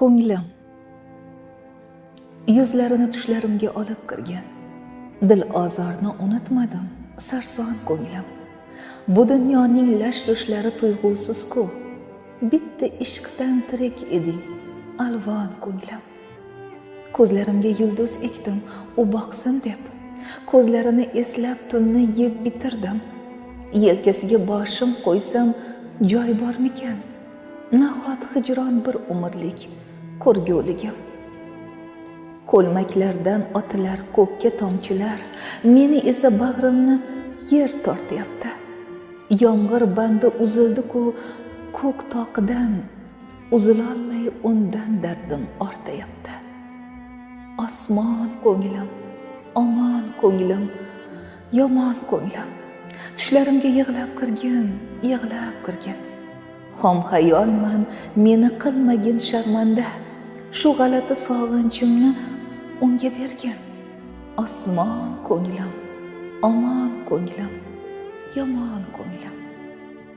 ko'nglim yuzlarini tushlarimga olib kirgan. Dil ozorni unutmadim sarson ko'nglim. Bu dunyoning lash lushlari tuyg'usiz-ku. Bitta ishqdan tirik eding alvon ko'nglim. Ko'zlarimga yulduz ekdim u boqsin deb. Ko'zlarini eslab tunni yeb bitirdim. Yelkasiga boshim qo'ysam joy bormikan? Nahot hijron bir umrlik? Ko'rguligim ko'lmaklardan otilar ko'kka tomchilar. Meni esa bag'rimni yer tortyapti. Yomg'ir bandi uzildi-ku ko'k toqidan uzilolmay undan dardim ortayapti. Osmon ko'nglim omon ko'nglim yomon ko'nglim. Tushlarimga yig'lab kirgin yig'lab kirgin. Xom xayolman meni qilmagin sharmanda. Shu g'alati sog'inchimni unga bergin osmon ko'nglim omon ko'nglim yomon ko'nglim